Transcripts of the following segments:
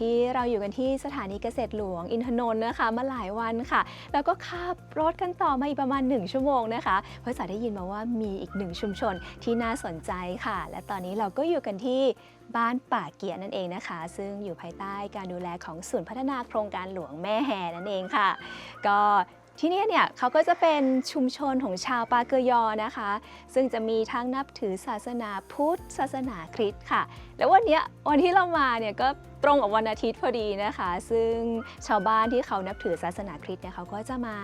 ที่เราอยู่กันที่สถานีเกษตรหลวงอินทนนท์นะคะ มาหลายวันค่ะ แล้วก็ขับรถกันต่อมาอีกประมาณ 1 ชั่วโมงนะคะเพราะสาได้ยินมาว่ามีอีกหนึ่งชุมชนที่น่าสนใจค่ะ และตอนนี้เราก็อยู่กันที่บ้านป่าเกียรนั่นเองนะคะ ซึ่งอยู่ภายใต้การดูแลของศูนย์พัฒนาโครงการหลวงแม่แห่นั่นเองค่ะ ก็ ที่นี่เนี่ยเขาก็จะเป็นชุมชนของชาวปาเกยอนะคะ ซึ่งจะมีทั้งนับถือศาสนาพุทธ ศาสนาคริสต์ค่ะ แล้ววันนี้วันที่เรามาเนี่ยก็ตรงกับวันอาทิตย์พอดีนะคะ ซึ่งชาวบ้านที่เขานับถือศาสนาคริสต์เนี่ยเขาก็จะมา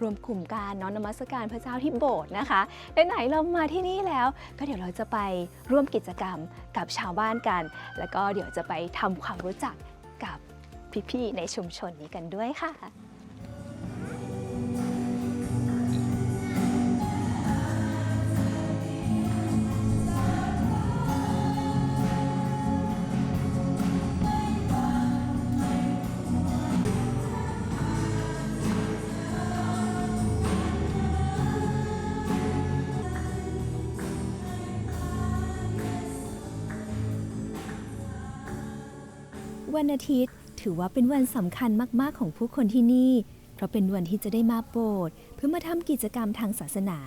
รวมกลุ่มการน้อมนมัสการพระเจ้าที่โบสถ์นะคะไหนๆเรามาที่นี่แล้ว ก็เดี๋ยวเราจะไปร่วมกิจกรรมกับชาวบ้านกัน แล้วก็เดี๋ยวจะไปทำความรู้จักกับพี่ๆในชุมชนนี้กันด้วยค่ะ วันอาทิตย์ ถือว่าเป็นวันสำคัญมาก ๆ ของผู้คนที่นี่ เพราะเป็นวันที่จะได้มาโบสถ์เพื่อมาทำกิจกรรมทางศาสนา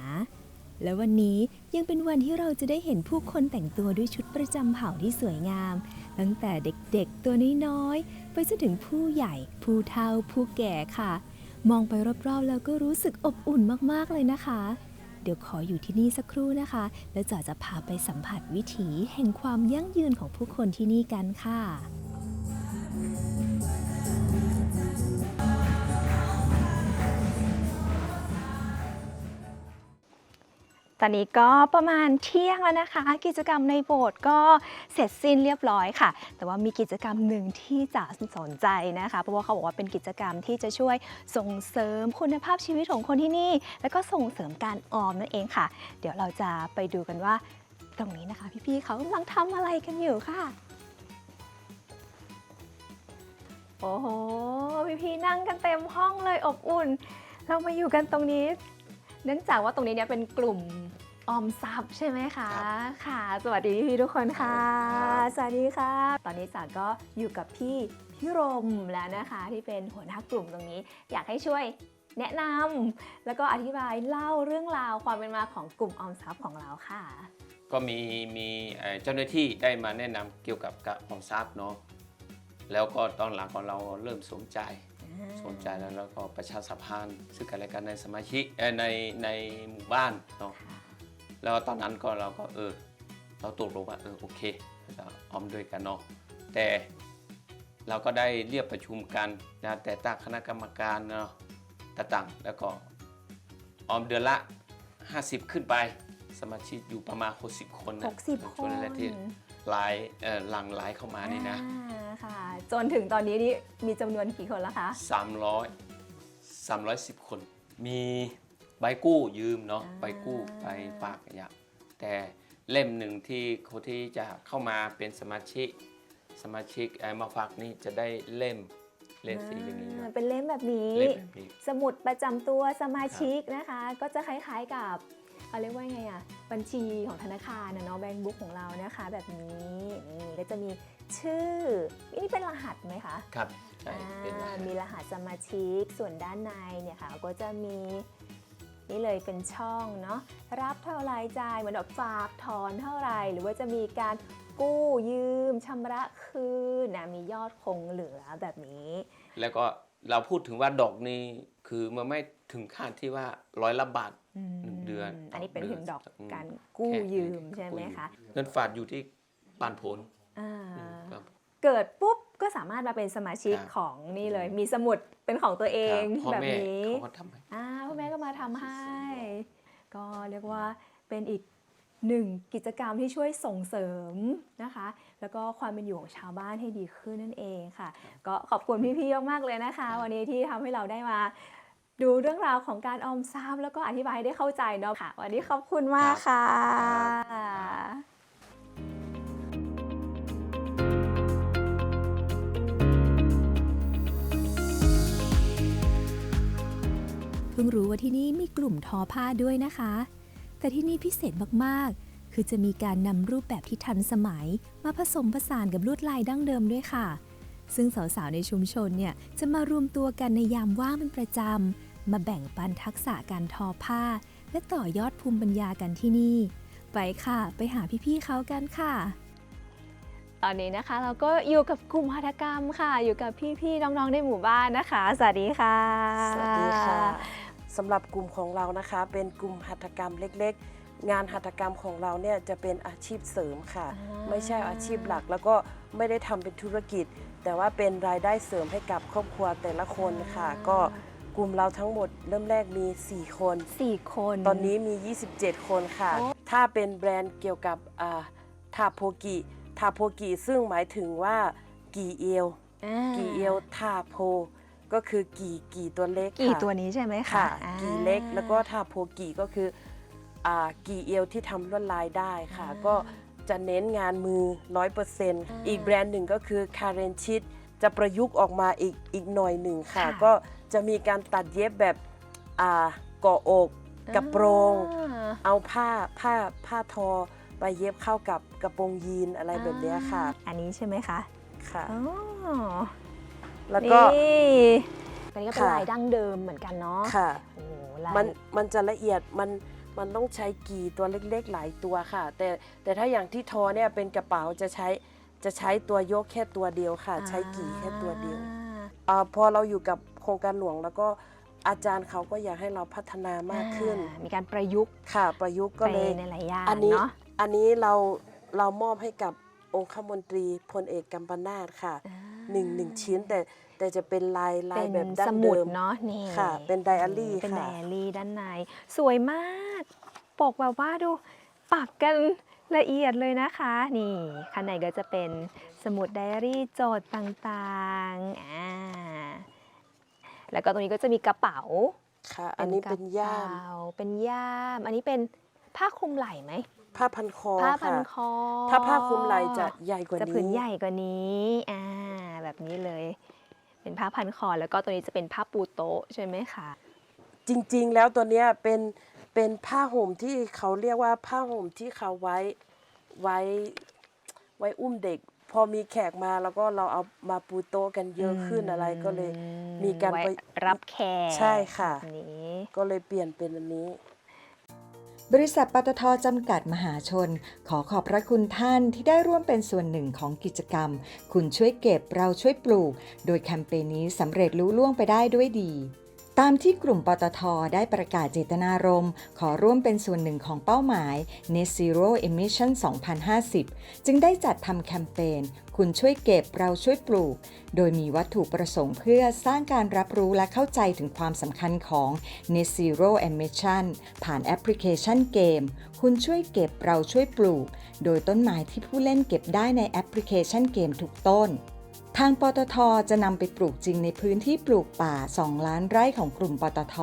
และวันนี้ยังเป็นวันที่เราจะได้เห็นผู้คนแต่งตัวด้วยชุดประจำเผ่าที่สวยงาม ตั้งแต่เด็กๆตัวน้อยๆไปจนถึงผู้ใหญ่ ผู้เฒ่า ผู้แก่ค่ะ มองไปรอบๆแล้วก็รู้สึกอบอุ่นมากๆเลยนะคะเดี๋ยวขออยู่ที่นี่สักครู่นะคะ แล้วจ๋าจะพาไปสัมผัสวิถีแห่งความยั่งยืนของผู้คนที่นี่กันค่ะ ตอนนี้ก็ประมาณเที่ยงแล้วนะคะ กิจกรรมในโบสถ์ก็เสร็จสิ้นเรียบร้อยค่ะ แต่ว่ามีกิจกรรมหนึ่งที่จะสนใจนะคะ เพราะว่าเขาบอกว่าเป็นกิจกรรมที่จะช่วยส่งเสริมคุณภาพชีวิตของคนที่นี่ แล้วก็ส่งเสริมการออมนั่นเองค่ะ เดี๋ยวเราจะไปดูกันว่าตรงนี้นะคะ พี่ๆเขากำลังทำอะไรกันอยู่ค่ะโอ้โหพี่ๆนั่งกันเต็มห้องเลยอบอุ่น เรามาอยู่กันตรงนี้ เนื่องจากว่าตรงนี้เนี่ยเป็นกลุ่มออมทรัพย์ใช่ไหมคะครับค่ะ สวัสดีพี่ๆทุกคนค่ะครับสวัสดีค่ะ ตอนนี้จ๋าก็อยู่กับพี่พี่รมแล้วนะคะ ที่เป็นหัวหน้ากลุ่มตรงนี้ อยากให้ช่วยแนะนำแล้วก็อธิบายเล่าเรื่องราวความเป็นมาของกลุ่มออมทรัพย์ของเราค่ะ ก็มีมีเอ่อเจ้าหน้าที่ได้มาแนะนำเกี่ยวกับการออมทรัพย์เนาะแล้วก็ตอนหลังของเราเริ่มสนใจ สนใจแล้วแล้วก็ประชาสัมพันธ์ซึ่งกันและกันในสมาชิกเอ่อในในหมู่บ้านเนาะแล้วตอนนั้นก็เราก็เออเราตกลงว่าเออโอเคเราจะออมด้วยกันเนาะแต่เราก็ได้เรียกประชุมกันนะแต่ตั้งคณะกรรมการเนาะต่างๆแล้วก็ออมเดือนละ 50 ขึ้นไป สมาชิกอยู่ประมาณ 60 คนนะ60ในคช่วงนแรกที่ห ลายเอ่อหลังไหลเข้ามานี่นะอ่าค่ะจนถึงตอนนี้นี่มีจำนวนกี่คนแล้วคะ 300 310 คน มีใบกู้ยืมเนาะอ่าใบกู้ไปฝากอย่างแต่เล่มหนึ่งที่คนที่จะเข้ามาเป็นสมาชิกสมาชิกเอ่อมาฝากนี่จะได้เล่มเล่มสีอย่างนี้อ่าเนาะเป็นเล่มแบบนี้เล่มแบบนี้ สมุดประจำตัวสมาชิกนะคะ ก็จะคล้ายๆกับ เอาเรียกว่าไงอะบัญชีของธนาคารนะเนาะแบงก์บุ๊กของเรานะคะ แบบนี้นี่ก็จะมีชื่อนี่เป็นรหัสไหมคะครับใช่เป็นรอ่าหัสมีรหัสสมาชิกส่วนด้านในเนี่ยค่ะก็จะมีนี่เลยเป็นช่องเนาะรับเท่าไรจ่ายเหมือนแบบฝากถอนเท่าไหรหรือว่าจะมีการกู้ยืมชำระคืนนะมียอดคงเหลือแบบนี้ แล้วก็ เราพูดถึงว่าดอกนี่คือมันไม่ถึงขั้นที่ว่าร้อยละบาทหนึ่งเดือนอันนี้เป็นต่อเดือนถึงดอกอืมการกู้แค่ยืมใช่ไหมคะเงินฝากอยู่ที่ปานผลอ่าอืมครับเกิดปุ๊บก็สามารถมาเป็นสมาชิกครับของนี่เลย มีสมุดเป็นของตัวเองครับพ่อแบบแม่นี้เขาก็ทำให้อ่าพ่อแม่ก็มาทำให้ก็เรียกว่าเป็นอีก หนึ่งกิจกรรมที่ช่วยส่งเสริมนะคะ แล้วก็ความเป็นอยู่ของชาวบ้านให้ดีขึ้นนั่นเองค่ะ ก็ขอบคุณพี่ๆมากๆเลยนะคะ วันนี้ที่ทำให้เราได้มา ดูเรื่องราวของการออมทรัพย์แล้วก็อธิบายให้ได้เข้าใจเนาะค่ะ วันนี้ขอบคุณมากค่ะเพิ่งรู้ว่าที่นี่มีกลุ่มทอผ้าด้วยนะคะ แต่ที่นี่พิเศษมากๆ คือจะมีการนำรูปแบบที่ทันสมัย มาผสมผสานกับลวดลายดั้งเดิมด้วยค่ะ ซึ่งสาวๆ ในชุมชนเนี่ยจะมารวมตัวกันในยามว่างเป็นประจำ มาแบ่งปันทักษะการทอผ้า และต่อยอดภูมิปัญญากันที่นี่ ไปค่ะ ไปหาพี่ๆเขากันค่ะตอนนี้นะคะเราก็อยู่กับกลุ่มหัตถกรรมค่ะ อยู่กับพี่ๆน้องๆในหมู่บ้านนะคะ สวัสดีค่ะ สวัสดีค่ะ สำหรับกลุ่มของเรานะคะ เป็นกลุ่มหัตถกรรมเล็กๆ งานหัตถกรรมของเราเนี่ยจะเป็นอาชีพเสริมค่ะอ่าไม่ใช่อาชีพหลักแล้วก็ไม่ได้ทำเป็นธุรกิจ แต่ว่าเป็นรายได้เสริมให้กับครอบครัวแต่ละคนค่ะ ก็กลุ่มเราทั้งหมดเริ่มแรกมี 4 คนสี่คน ตอนนี้มี 27 คนค่ะโอ้ถ้าเป็นแบรนด์เกี่ยวกับอ่าทาโพกิทาโพกิซึ่งหมายถึงว่ากี่เอวอ่ากี่เอวทาโพ ก็คือกี่กี่ตัวเล็กกี่ค่ะตัวนี้ใช่ไหมคะค่ะ อ่ากี่เล็กแล้วก็ทาโพกีก็คืออ่ากี่เอวที่ทำลวดลายได้ค่ะก็จะเน้นงานมือ 100%อีกแบรนด์หนึ่งก็คือคาเรนชิตจะประยุกต์ออกมาอีกอีกหน่อยหนึ่งค่ะ ก็จะมีการตัดเย็บแบบอ่าเกาะอกกระโปรง อ่า เอาผ้าผ้าผ้าทอไปเย็บเข้ากับกระโปรงยีนอะไรแบบเนี้ยค่ะอันนี้ใช่ไหมคะค่ะ อ๋อ แล้วก็นี่อันนี้ก็เป็นค่ะลายดั้งเดิมเหมือนกันเนาะค่ะโอ้ลายมันมันจะละเอียดมันมันต้องใช้กี่ตัวเล็กๆหลายตัวค่ะ แต่แต่ถ้าอย่างที่ทอเนี่ยเป็นกระเป๋าจะใช้จะใช้ตัวยกแค่ตัวเดียวค่ะ ใช้กี่แค่ตัวเดียวอ่าอ่าพอเราอยู่กับโครงการหลวงแล้วก็อาจารย์เขาก็อยากให้เราพัฒนามากขึ้นอ่ามีการประยุกต์ค่ะ ประยุกต์ก็ไปเลยในหลายอย่างอันนี้เนาะอันนี้เราเรามอบให้กับองคมนตรีพลเอกกัมปนาตค่ะอ่า หนึ่งหนึ่งชิ้น แต่แต่จะเป็นลายลายเป็นแบบดั้สงมุเดิดมเนาะนี่ค่ะเป็นไดอารี่เป็นไดค่ะ อารี่ด้านใน สวยมาก ปกแบบว่าดูปักกันละเอียดเลยนะคะ นี่ข้างในก็จะเป็นสมุดไดอารี่โจทย์ต่างๆอ่าแล้วก็ตรงนี้ก็จะมีกระเป๋าค่ะ อันนี้เป็นย่าม กระเป๋เป็นย่าม อันนี้เป็น ผ้าคลุมไหล่ไหมผ้าพันคอผ้าพันค่ะคอถ้าผ้าคลุมไหล่จะใหญ่กว่าจะนี้ ผืนใหญ่กว่านี้อ่าแบบนี้เลย เป็นผ้าพันคอแล้วก็ตัวนี้จะเป็นผ้าปูโต๊ะใช่ไหมคะจริงๆ แล้วตัวเนี้ยเป็นเป็นผ้าห่มที่เขาเรียกว่าผ้าห่มที่เขาไว้ไว้ไว้อุ้มเด็ก พอมีแขกมาแล้วก็เราเอามาปูโต๊ะกันเยอะขึ้นอะไรก็เลย มีการไว้ไปรับแขกใช่ค่ะ แบบนี้ ก็เลยเปลี่ยนเป็นอันนี้ บริษัทปตทจำกัดมหาชน ขอขอบพระคุณท่านที่ได้ร่วมเป็นส่วนหนึ่งของกิจกรรม คุณช่วยเก็บเราช่วยปลูก โดยแคมเปญนี้สำเร็จลุล่วงไปได้ด้วยดี ตามที่กลุ่มปตทได้ประกาศเจตนารมณ์ ขอร่วมเป็นส่วนหนึ่งของเป้าหมาย Net Zero Emission 2050 จึงได้จัดทำแคมเปญคุณช่วยเก็บเราช่วยปลูก โดยมีวัตถุประสงค์เพื่อสร้างการรับรู้และเข้าใจถึงความสำคัญของ Net Zero Emission ผ่านแอปพลิเคชันเกม คุณช่วยเก็บเราช่วยปลูก โดยต้นไม้ที่ผู้เล่นเก็บได้ในแอปพลิเคชันเกมทุกต้น ทางปตทจะนำไปปลูกจริงในพื้นที่ปลูกป่า 2 ล้านไร่ของกลุ่มปตท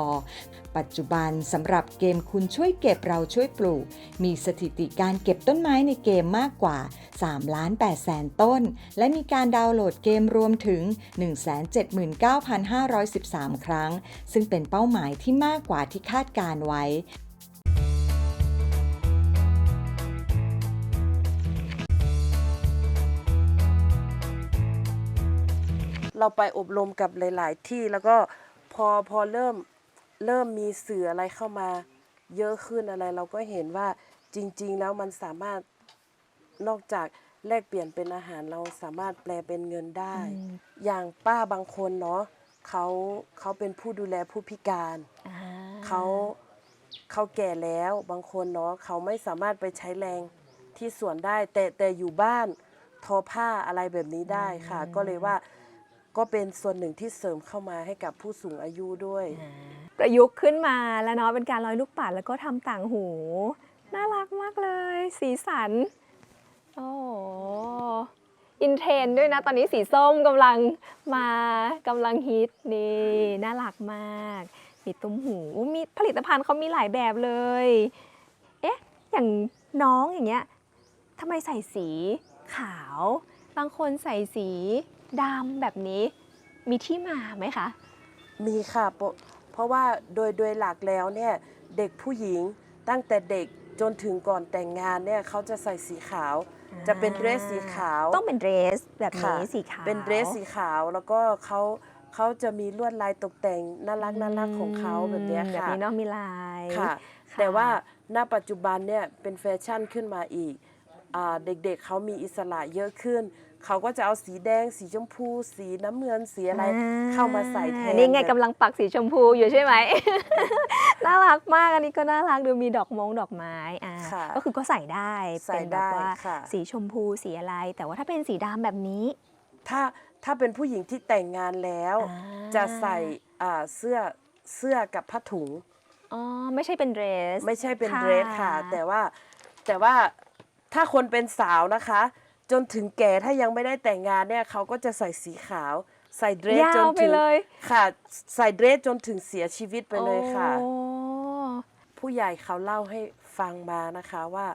ปัจจุบันสำหรับเกมคุณช่วยเก็บเราช่วยปลูก มีสถิติการเก็บต้นไม้ในเกมมากกว่า3ล้าน8แสนต้น และมีการดาวน์โหลดเกมรวมถึง 179,513 ครั้ง ซึ่งเป็นเป้าหมายที่มากกว่าที่คาดการไว้ เราไปอบรมกับหลาย ๆ ที่แล้วก็พอพอเริ่มเริ่มมีสื่ออะไรเข้ามาเยอะขึ้นอะไร เราก็เห็นว่าจริง ๆ แล้วมันสามารถนอกจากแลกเปลี่ยนเป็นอาหารเราสามารถแปลเป็นเงินได้ อย่างป้าบางคนเนาะเขาเขาเป็นผู้ดูแลผู้พิการอ่าเขาเขาแก่แล้วบางคนเนาะเขาไม่สามารถไปใช้แรงที่สวนได้ แต่แต่อยู่บ้านทอผ้าอะไรแบบนี้ได้ค่ะ ก็เลยว่า ก็เป็นส่วนหนึ่งที่เสริมเข้ามาให้กับผู้สูงอายุด้วย ประยุกต์ขึ้นมาแล้วเนาะเป็นการร้อยลูกปัดแล้วก็ทำต่างหู น่ารักมากเลย สีสัน โอ้อินเทรนด้วยนะ ตอนนี้สีส้มกำลังมากำลังฮิตนี่น่ารักมาก มีตุ้มหูมีผลิตภัณฑ์เขามีหลายแบบเลย เอ๊ะ อย่างน้องอย่างเงี้ยทำไมใส่สีขาว บางคนใส่สี ดำแบบนี้มีที่มาไหมคะ มีค่ะเพราะเพราะว่าโดยโดยหลักแล้วเนี่ยเด็กผู้หญิงตั้งแต่เด็กจนถึงก่อนแต่งงานเนี่ยเขาจะใส่สีขาว จะเป็นเดรสสีขาวต้องเป็นเดรสแบบนี้ค่ะสีขาวเป็นเดรสสีขาวแล้วก็เขาเขาจะมีลวดลายตกแต่งน่ารักน่ารักของเขาแบบเนี้ยแบบค่ะนี้เนาะมีลายค่ะ แต่ว่าณปัจจุบันเนี่ยเป็นแฟชั่นขึ้นมาอีกอาเด็กๆเขามีอิสระเยอะขึ้น เขาก็จะเอาสีแดง สีชมพู สีน้ำเงินสีอะไรเข้ามาใส่แทนนี่ไงแบบกำลังปักสีชมพูอยู่ใช่ไหม น่ารักมากอันนี้ก็น่ารักดูมีดอกมงดอกไม้อ่าค่ะก็คือก็ใส่ได้ใส่เป็นแบบได้ว่าค่ะสีชมพูสีอะไร แต่ว่าถ้าเป็นสีดำแบบนี้ ถ้าถ้าเป็นผู้หญิงที่แต่งงานแล้วอ่าจะใส่อ่าเสื้อเสื้อกับผ้าถุงอ๋อไม่ใช่เป็นเดรส ไม่ใช่เป็นค่ะเดรสค่ะ แต่ว่าแต่ว่าถ้าคนเป็นสาวนะคะ จนถึงแก่ถ้ายังไม่ได้แต่งงานเนี่ยเขาก็จะใส่สีขาว ใส่เดรสยาจนวไปถึงเลยค่ะ ใส่เดรสจนถึงเสียชีวิตไปเลยค่ะ โอ้ผู้ใหญ่เขาเล่าให้ฟังมานะคะว่า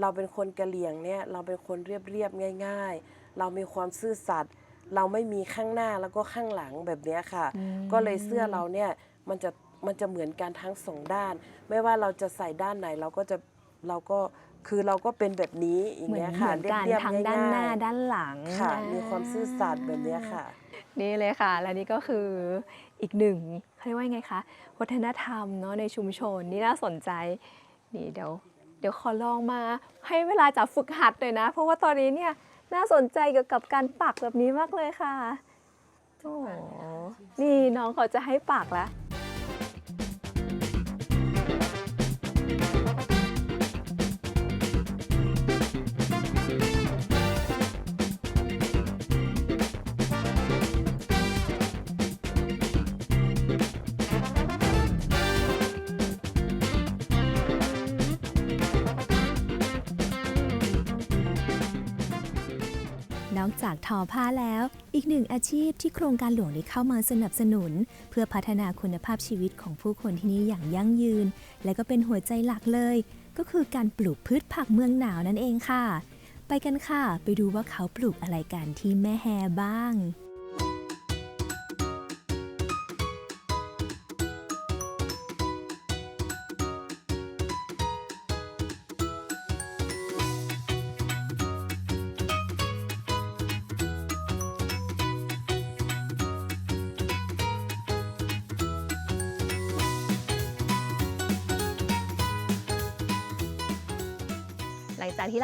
เราเป็นคนกะเหลี่ยงเนี่ยเราเป็นคนเรียบๆง่าย ๆ เรามีความซื่อสัตย์เราไม่มีข้างหน้าแล้วก็ข้างหลังแบบเนี้ยค่ะ ก็เลยเสื้อเราเนี่ยมันจะมันจะเหมือนกันทั้งสองด้าน ไม่ว่าเราจะใส่ด้านไหนเราก็จะเราก็ คือเราก็เป็นแบบนี้อย่างเหมือนเงี้ยเหค่ะมือนกันเรียบๆทั้งด้านหน้าง่ยๆด้านหลังค่ะ อ่มีความซื่อสัตย์แบบเนี้ยค่ะ นี่เลยค่ะ และนี่ก็คืออีกหนึ่งเขาเรียกว่าไงคะวัฒนธรรมเนาะในชุมชนนี่น่าสนใจนี่เดี๋ยวเดี๋ยวขอลองมาให้เวลาจากฝึกหัดหน่อยนะ เพราะว่าตอนนี้เนี่ยน่าสนใจเกี่ยวกับการปักแบบนี้มากเลยค่ะโอ้โหนี่น้องเขาจะให้ปักแล้ว จากทอผ้าแล้ว อีกหนึ่งอาชีพที่โครงการหลวงได้เข้ามาสนับสนุน เพื่อพัฒนาคุณภาพชีวิตของผู้คนที่นี่อย่างยั่งยืน และก็เป็นหัวใจหลักเลย ก็คือการปลูกพืชผักเมืองหนาวนั่นเองค่ะ ไปกันค่ะ ไปดูว่าเขาปลูกอะไรกันที่แม่แฮบ้าง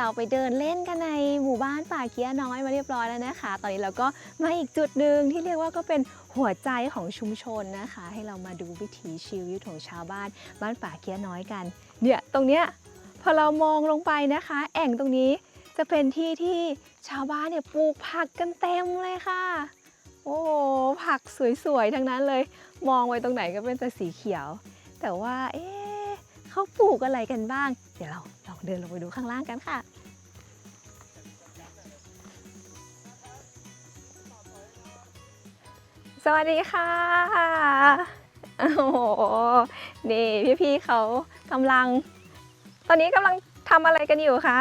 เราไปเดินเล่นกันในหมู่บ้านป่าเกียน้อยมาเรียบร้อยแล้วนะคะ ตอนนี้เราก็มาอีกจุดหนึ่งที่เรียกว่าก็เป็นหัวใจของชุมชนนะคะ ให้เรามาดูวิถีชีวิตของชาวบ้านบ้านป่าเกียน้อยกัน เนี่ยตรงเนี้ยพอเรามองลงไปนะคะ แอ่งตรงนี้จะเป็นที่ที่ชาวบ้านเนี่ยปลูกผักกันเต็มเลยค่ะ โอ้โหผักสวยๆทั้งนั้นเลย มองไปตรงไหนก็เป็นแต่สีเขียว แต่ว่าเอ๊ะเขาปลูกอะไรกันบ้าง เดี๋ยวเรา เดินลงไปดูข้างล่างกันค่ะ สวัสดีค่ะ โอ้โห นี่พี่ๆเขากำลัง ตอนนี้กำลังทำอะไรกันอยู่คะ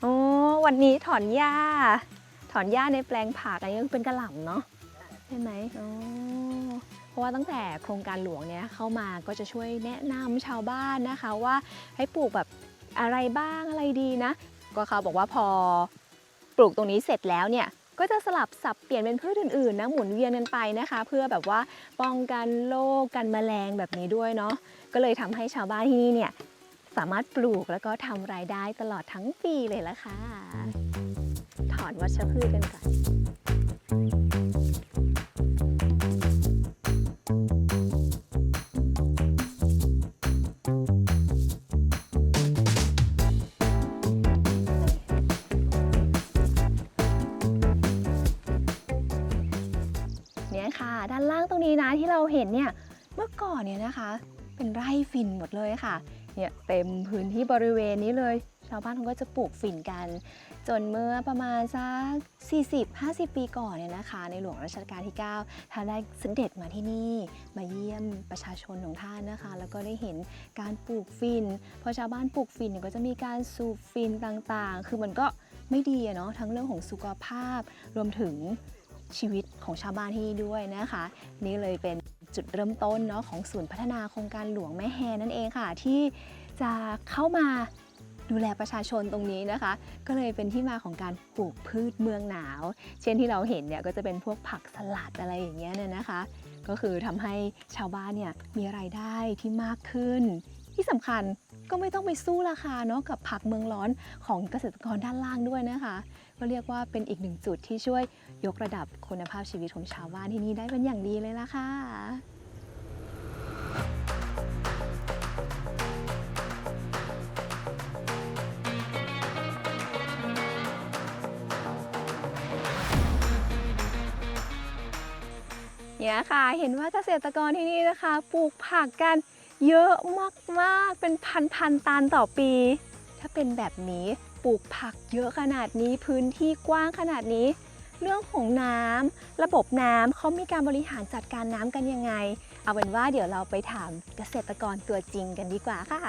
โอ้วันนี้ถอนหญ้า ถอนหญ้าในแปลงผักอันนี้เป็นกระหล่ำเนาะใช่ไหมโอ๋อ เพราะว่าตั้งแต่โครงการหลวงเนี่ยเข้ามาก็จะช่วยแนะนำชาวบ้านนะคะว่าให้ปลูกแบบอะไรบ้างอะไรดีนะ ก็เขาบอกว่าพอปลูกตรงนี้เสร็จแล้วเนี่ยก็จะสลับสับเปลี่ยนเป็นพืชอื่นๆนะหมุนเวียนกันไปนะคะ เพื่อแบบว่าป้องกันโรคกันแมลงแบบนี้ด้วยเนาะก็เลยทำให้ชาวบ้านที่นี่เนี่ยสามารถปลูกแล้วก็ทำรายได้ตลอดทั้งปีเลยละค่ะ ถอนวัชพืชกันก่อน เห็นเนี่ยเมื่อก่อนเนี่ยนะคะ เป็นไร่ฝิ่นหมดเลยค่ะเนี่ยเต็มพื้นที่บริเวณนี้เลย ชาวบ้านเขาก็จะปลูกฝิ่นกัน จนเมื่อประมาณสัก 40-50 ปีก่อนเนี่ยนะคะ ในหลวงรัชกาลที่ 9ท่านได้เสด็จมาที่นี่มาเยี่ยมประชาชนของท่านนะคะ แล้วก็ได้เห็นการปลูกฝิ่นพอชาวบ้านปลูกฝิ่นเนี่ยก็จะมีการสูบฝิ่นต่างๆ คือมันก็ไม่ดีอะเนาะทั้งเรื่องของสุขภาพรวมถึงชีวิตของชาวบ้านที่นี่ด้วยนะคะ นี่เลยเป็น จุดเริ่มต้นเนาะของศูนย์พัฒนาโครงการหลวงแม่แฮนั่นเองค่ะ ที่จะเข้ามาดูแลประชาชนตรงนี้นะคะ ก็เลยเป็นที่มาของการปลูกพืชเมืองหนาว เช่นที่เราเห็นเนี่ยก็จะเป็นพวกผักสลัดอะไรอย่างเงี้ยเนี่ยนะคะ ก็คือทำให้ชาวบ้านเนี่ยมีรายได้ที่มากขึ้น ที่สำคัญก็ไม่ต้องไปสู้ราคาเนาะกับผักเมืองร้อนของเกษตรกรด้านล่างด้วยนะคะ ก็เรียกว่าเป็นอีกหนึ่งจุดที่ช่วยยกระดับคุณภาพชีวิตของชาวบ้านที่นี่ได้เป็นอย่างดีเลยล่ะค่ะเนี่ยค่ะเห็นว่าเกษตรกรที่นี่นะคะปลูกผักกันเยอะมากๆ เป็นพันๆตันต่อปี ถ้าเป็นแบบนี้ ปลูกผักเยอะขนาดนี้พื้นที่กว้างขนาดนี้ เรื่องของน้ำระบบน้ำเขามีการบริหารจัดการน้ำกันยังไง เอาเป็นว่าเดี๋ยวเราไปถามเกษตรกรตัวจริงกันดีกว่าค่ะ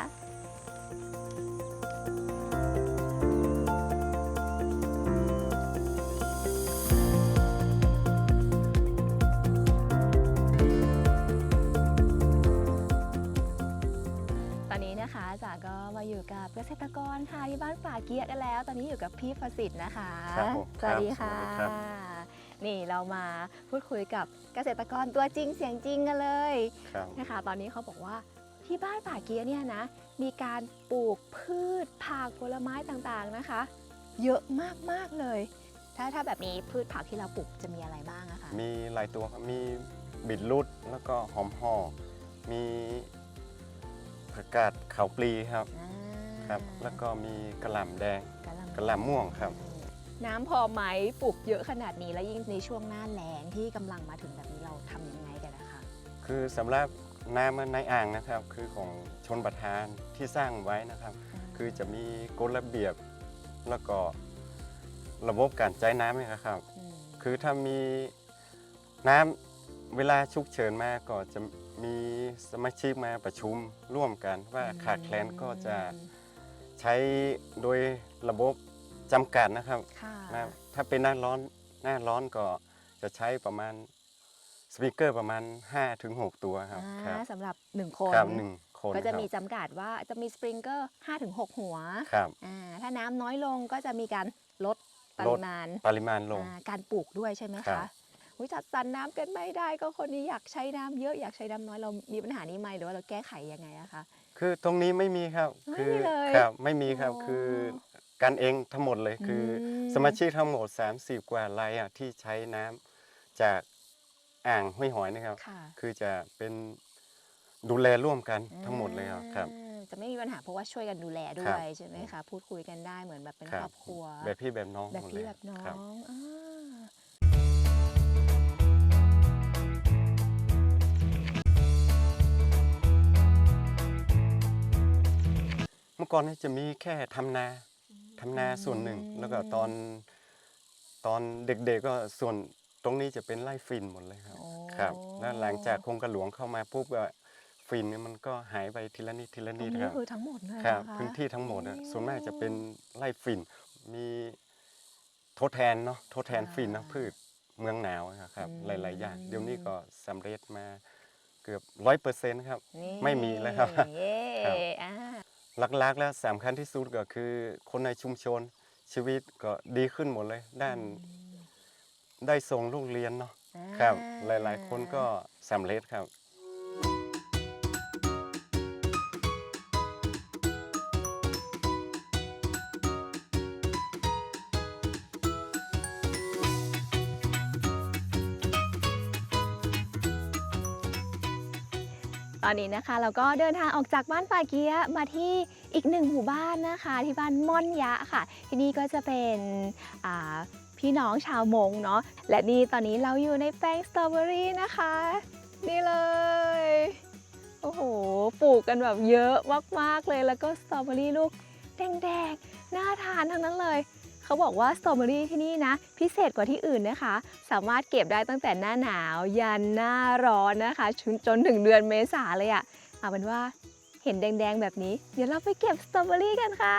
มาอยู่กับเกษตรกรค่ะที่บ้านป่าเกียกันแล้ว ตอนนี้อยู่กับพี่ประสิทธิ์นะคะครับผมสวัสดีค่ะ ครับ นี่เรามาพูดคุยกับเกษตรกรตัวจริงเสียงจริงกันเลยครับนะคะ ตอนนี้เขาบอกว่าที่บ้านป่าเกียเนี่ยนะมีการปลูกพืชผักผลไม้ต่างๆนะคะ เยอะมากๆเลย ถ้าถ้าแบบนี้พืชผักที่เราปลูกจะมีอะไรบ้างอะคะมีหลายตัวครับมีบิดรุดแล้วก็หอมห่อมีผักกาดขาวปลีครับ อ่า ครับ แล้วก็มีกระหล่ำแดงกะหล่ำกระหล่ำม่วงครับ น้ำพอไหมปลูกเยอะขนาดนี้แล้วยิ่งในช่วงหน้าแล้งที่กำลังมาถึงแบบนี้เราทำยังไงกันนะคะ คือสำหรับน้ำในอ่างนะครับ คือของชนประทานที่สร้างไว้นะครับ คือจะมีกฎระเบียบแล้วก็ระบบการใช้น้ำนะครับมคือถ้ามีน้ำเวลาฉุกเฉินมาก็จะมีสมาชิกมาประชุมร่วมกันว่าขาดแคลนก็จะ ใช้โดยระบบจำกัดนะครับค่ะนะถ้าเป็นหน้าร้อนหน้าร้อนก็จะใช้ประมาณสปีกเกอร์ประมาณ 5-6 ตัวครับครัอ่าบสำหรับหนึ่งคนครับหนึ่งคนก็จะครับมีจำกัดว่าจะมีสปริงเกอร์5-6หัวครับอ่าถ้าน้ำน้อยลงก็จะมีการลดปลริดมาณปริมาณลงอ่าการปลูกด้วยใช่ไหมครัคะบอุ๊ยจัดสรรน้ำกันไม่ได้ ก็คนนี้อยากใช้น้ำเยอะอยากใช้น้ำน้อยเรามีปัญหานี้ไหมหรือว่าเราแก้ไขยังไงอะคะ คือตรงนี้ไม่มีครับ ไม่คืมีเลยครับไม่มีครับ อ๋อคือกันเองทั้งหมดเลยคืออม สมาชิกทั้งหมด 30 กว่ารายอะที่ใช้น้ำจากอ่างห้วยหอยนะครับ ค่ะคือจะเป็นดูแลร่วมกันทั้งหมดเลยครับครับอ่าจะไม่มีปัญหาเพราะว่าช่วยกันดูแลด้ครัวบยใช่ไหมคะ พูดคุยกันได้เหมือนแบบเป็นครัคบรอบครัว แบบพี่แบบน้องแบบหมดพี่เลยแบบน้อครับงอ่า มื่อก่อนนี่จะมีแค่ทำนาทำนาส่วนหนึ่ง แล้วก็ตอนตอนเด็กๆก็ส่วนตรงนี้จะเป็นไร่ฟินหมดเลยครับโอ้ครับแล้วหลังจากโครงการหลวงเข้ามาปุ๊บก็ฟินเนี่ยมันก็หายไปทีละนิดทีละตรนิงดนี้ครับคือทั้งหมดเลยครับเหอคะพื้นที่ทั้งหมดอะส่วนมากจะเป็นไร่ฟินมีทดแทนเนาะทดแทนฟินนะพืชเมืองหนาวอะครับ หลาย ๆ อย่าง เดี๋ยวนี้ก็สำเร็จมาเกือบร้อยเปอร์เซ็นต์ครับนี่ไม่มีแล้วครับเย้ครับอ่า หลักๆ แล้วสำคัญที่สุดก็คือคนในชุมชนชีวิตก็ดีขึ้นหมดเลย ด้านได้ส่งลูกเรียนเนาะครับ หลายๆ คนก็สำเร็จครับ ตอนนี้นะคะเราก็เดินทางออกจากบ้านป่าเกียะมาที่อีกหนึ่งหมู่บ้านนะคะ ที่บ้านม่อนยะค่ะ ที่นี่ก็จะเป็นพี่น้องชาวมงเนาะและนี่ตอนนี้เราอยู่ในแปลงสตรอเบอรี่นะคะ นี่เลยโอ้โหปลูกกันแบบเยอะมากๆเลยแล้วก็สตรอเบอรี่ลูกแดงๆน่าทานทั้งนั้นเลย เขาบอกว่าสตรอเบอรี่ที่นี่นะ พิเศษกว่าที่อื่นนะคะ สามารถเก็บได้ตั้งแต่หน้าหนาว ยันหน้าร้อนนะคะจนจนถึงเดือนเมษาเลยอะเอาเป็นว่าเห็นแดงๆแบบนี้ เดี๋ยวเราไปเก็บสตรอเบอรี่กันค่ะ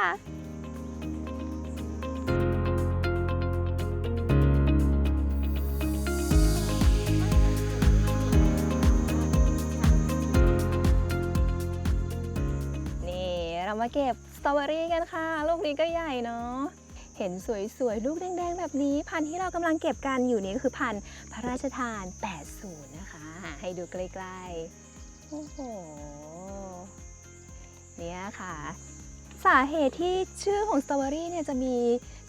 นี่เรามาเก็บสตรอเบอรี่กันค่ะ ลูกนี้ก็ใหญ่เนาะ เห็นสวยๆ ลูกแดงๆ แบบนี้ พันธุ์ที่เรากำลังเก็บกันอยู่นี้ก็คือพันธุ์พระราชทาน 80 นะคะ ให้ดูใกล้ๆ โอ้โห เนี่ยค่ะ สาเหตุที่ชื่อของสตรอเบอรี่เนี่ยจะมี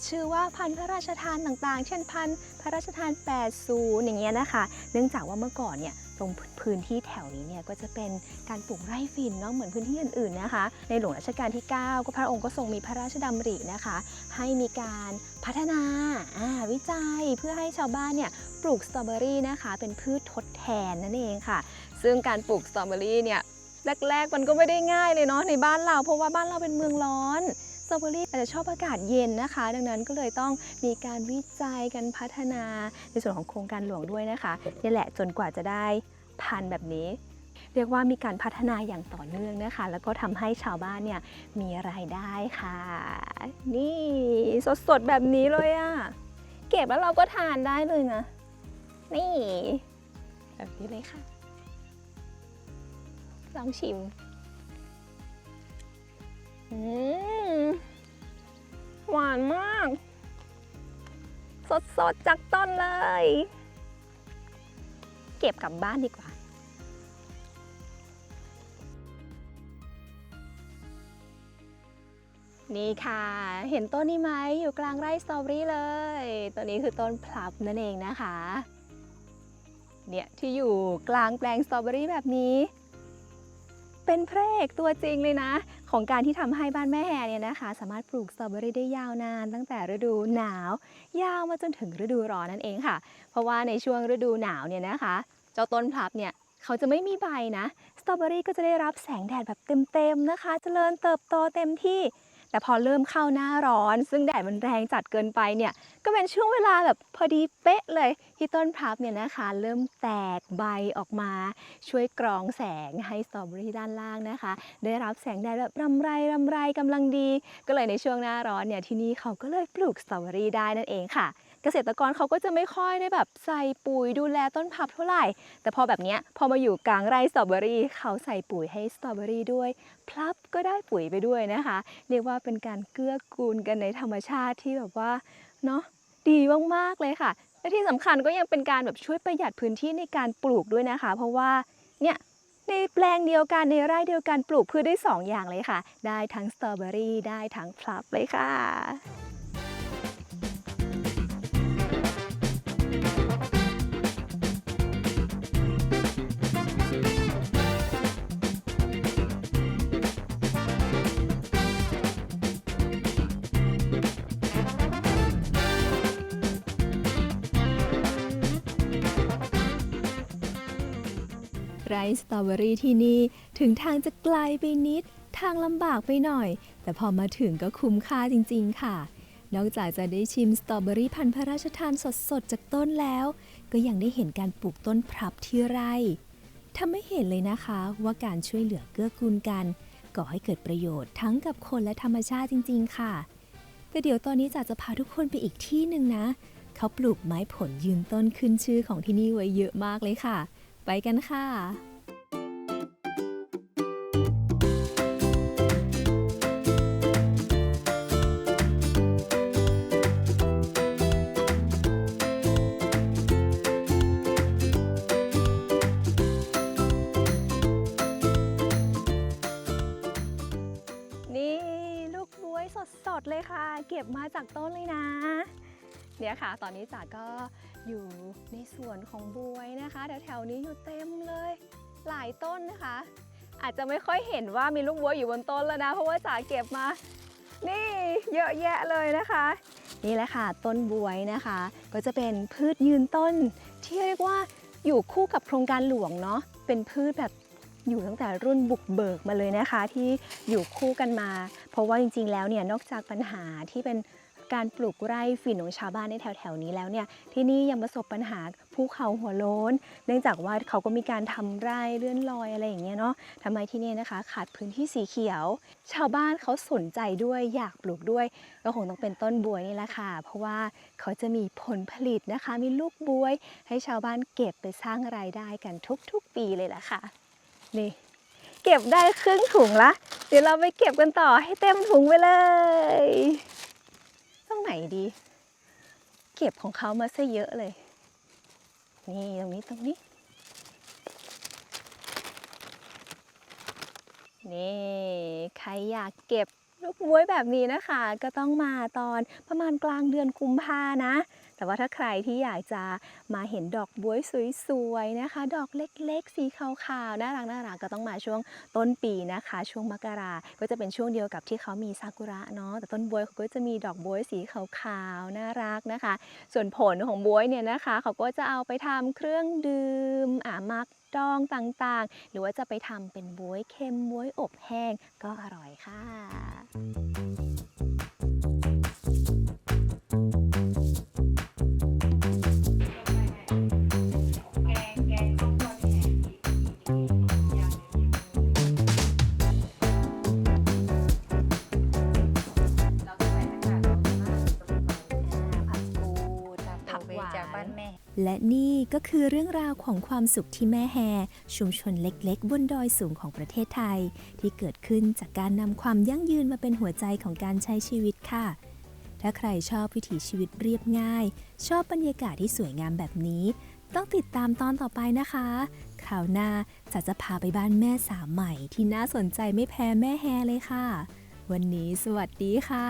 ชื่อว่าพันธุ์พระราชทานต่างๆ เช่นพันธุ์พระราชทาน 80 อย่างเงี้ยนะคะ เนื่องจากว่าเมื่อก่อนเนี่ย ตรงพื้นที่แถวนี้เนี่ยก็จะเป็นการปลูกไร่ฝิ่นเนาะเหมือนพื้นที่อื่นๆนะคะ ในหลวงรัชกาลที่ 9 ก็พระองค์ก็ทรงมีพระราชดำรินะคะ ให้มีการพัฒนาาวิจัยเพื่อให้ชาวบ้านเนี่ยปลูกสตรอเบอรี่นะคะ เป็นพืชทดแทนนั่นเองค่ะ ซึ่งการปลูกสตรอเบอรี่เนี่ยแรกๆมันก็ไม่ได้ง่ายเลยเนาะในบ้านเรา เพราะว่าบ้านเราเป็นเมืองร้อน ตรอเบอรี่อาจจะชอบอากาศเย็นนะคะ ดังนั้นก็เลยต้องมีการวิจัยกันพัฒนาในส่วนของโครงการหลวงด้วยนะคะนี่แหละจนกว่าจะได้พันธุ์แบบนี้ เรียกว่ามีการพัฒนาอย่างต่อเนื่องนะคะ แล้วก็ทำให้ชาวบ้านเนี่ยมีรายได้ค่ะ นี่สดๆแบบนี้เลยอะเก็บแล้วเราก็ทานได้เลยนะ นี่ แบบนี้เลยค่ะ ลองชิม หวานมาก สดๆ จากต้นเลย เก็บกลับบ้านดีกว่านี่ค่ะ เห็นต้นนี้ไหมอยู่กลางไร่สตรอเบอรี่เลย ตัวนี้คือต้นพลับนั่นเองนะคะ เนี่ยที่อยู่กลางแปลงสตรอเบอรี่แบบนี้ เป็นพระเอกตัวจริงเลยนะ ของการที่ทำให้บ้านแม่แฮเนี่ยนะคะ สามารถปลูกสตรอเบอรี่ได้ยาวนาน ตั้งแต่ฤดูหนาว ยาวมาจนถึงฤดูร้อนนั่นเองค่ะ เพราะว่าในช่วงฤดูหนาวเนี่ยนะคะ เจ้าต้นพลับเนี่ยเขาจะไม่มีใบนะสตรอเบอรี่ก็จะได้รับแสงแดดแบบเต็มๆนะคะเจริญเติบโตเต็มที่ แต่พอเริ่มเข้าหน้าร้อน ซึ่งแดดมันแรงจัดเกินไปเนี่ยก็เป็นช่วงเวลาแบบพอดีเป๊ะเลย ที่ต้นพลับเนี่ยนะคะ เริ่มแตกใบออกมา ช่วยกรองแสงให้สตรอเบอรี่ด้านล่างนะคะ ได้รับแสงแดดแบบรำไรรำไรกำลังดี ก็เลยในช่วงหน้าร้อนเนี่ยที่นี่เขาก็เลยปลูกสตรอเบอรี่ได้นั่นเองค่ะ เกษตรกรเขาก็จะไม่ค่อยได้แบบใส่ปุ๋ยดูแลต้นพับเท่าไหร่ แต่พอแบบเนี้ยพอมาอยู่กลางไร่สตรอเบอรี่เขาใส่ปุ๋ยให้สตรอเบอรี่ด้วย พลับก็ได้ปุ๋ยไปด้วยนะคะ เรียกว่าเป็นการเกื้อกูลกันในธรรมชาติที่แบบว่าเนาะดีมากๆเลยค่ะ และที่สำคัญก็ยังเป็นการแบบช่วยประหยัดพื้นที่ในการปลูกด้วยนะคะ เพราะว่าเนี่ยในแปลงเดียวกันในไร่เดียวกันปลูกพืชได้สองอย่างเลยค่ะ ได้ทั้งสตรอเบอรี่ได้ทั้งพลับเลยค่ะ ไรสตรอเบอรี่ที่นี่ ถึงทางจะไกลไปนิด ทางลำบากไปหน่อย แต่พอมาถึงก็คุ้มค่าจริง ๆ ค่ะ นอกจากจะได้ชิมสตรอเบอรี่พันธุ์พระราชทานสดๆ จากต้นแล้ว ก็ยังได้เห็นการปลูกต้นพรับที่ไร่ทำให้เห็นเลยนะคะว่าการช่วยเหลือเกื้อกูลกันก่อให้เกิดประโยชน์ทั้งกับคนและธรรมชาติจริง ๆ ค่ะ แต่เดี๋ยวตอนนี้จ๋าจะพาทุกคนไปอีกที่หนึ่งนะ เขาปลูกไม้ผลยืนต้นขึ้นชื่อของที่นี่ไว้เยอะมากเลยค่ะ ไปกันค่ะนี่ลูกบวยสดๆเลยค่ะ เก็บมาจากต้นเลยนะ เนี่ยค่ะ ตอนนี้จ๋าก็อยู่ในสวนของบวยนะคะแถวๆนี้อยู่เต็มเลย หลายต้นนะคะ อาจจะไม่ค่อยเห็นว่ามีลูกบวยอยู่บนต้นแล้วนะ เพราะว่าจ๋าเก็บมา นี่เยอะแยะเลยนะคะ นี่แหละค่ะ ต้นบวยนะคะ ก็จะเป็นพืชยืนต้น ที่เรียกว่าอยู่คู่กับโครงการหลวงเนาะเป็นพืชแบบอยู่ตั้งแต่รุ่นบุกเบิกมาเลยนะคะ ที่อยู่คู่กันมา เพราะว่าจริงๆแล้วเนี่ยนอกจากปัญหาที่เป็น การปลูกไร่ฝิ่นของชาวบ้านในแถวๆนี้แล้วเนี่ยที่นี่ยังประสบปัญหาภูเขาหัวโล้น เนื่องจากว่าเขาก็มีการทำไร่เลื่อนลอยอะไรอย่างเงี้ยเนาะทำไมที่นี่นะคะขาดพื้นที่สีเขียว ชาวบ้านเขาสนใจด้วยอยากปลูกด้วยก็คงต้องเป็นต้นบวยนี่แหละค่ะ เพราะว่าเขาจะมีผลผลิตนะคะ มีลูกบวย ให้ชาวบ้านเก็บไปสร้างรายได้กันทุกๆ ปีเลยล่ะค่ะนี่เก็บได้ครึ่งถุงละ เดี๋ยวเราไปเก็บกันต่อให้เต็มถุงไปเลย รงไหนดี เก็บของเขามาซะเยอะเลย นี่ตรงนี้ตรงนี้ นี่ใครอยากเก็บลูกบ้วยแบบนี้นะคะ ก็ต้องมาตอนประมาณกลางเดือนกุมภานะ แต่ว่าถ้าใครที่อยากจะมาเห็นดอกบ้วยสวยๆนะคะ ดอกเล็กๆ สีขาวๆน่ารักน่ารักก็ต้องมาช่วงต้นปีนะคะ ช่วงมกราก็จะเป็นช่วงเดียวกับที่เขามีซากุระเนาะแต่ต้นบ้วยเขาก็จะมีดอกบ้วยสีขาวๆน่ารักนะคะ ส่วนผลของบ้วยเนี่ยนะคะ เขาก็จะเอาไปทำเครื่องดื่มอ่ามักดองต่างๆ หรือว่าจะไปทำเป็นบ้วยเค็มบ้วยอบแห้งก็อร่อยค่ะ จากบ้านแม่ และนี่ก็คือเรื่องราวของความสุขที่แม่แฮ ชุมชนเล็กๆ บนดอยสูงของประเทศไทย ที่เกิดขึ้นจากการนำความยั่งยืนมาเป็นหัวใจของการใช้ชีวิตค่ะถ้าใครชอบวิถีชีวิตเรียบง่าย ชอบบรรยากาศที่สวยงามแบบนี้ ต้องติดตามตอนต่อไปนะคะ คราวหน้าจะจะพาไปบ้านแม่สาวใหม่ ที่น่าสนใจไม่แพ้แม่แฮเลยค่ะ วันนี้สวัสดีค่ะ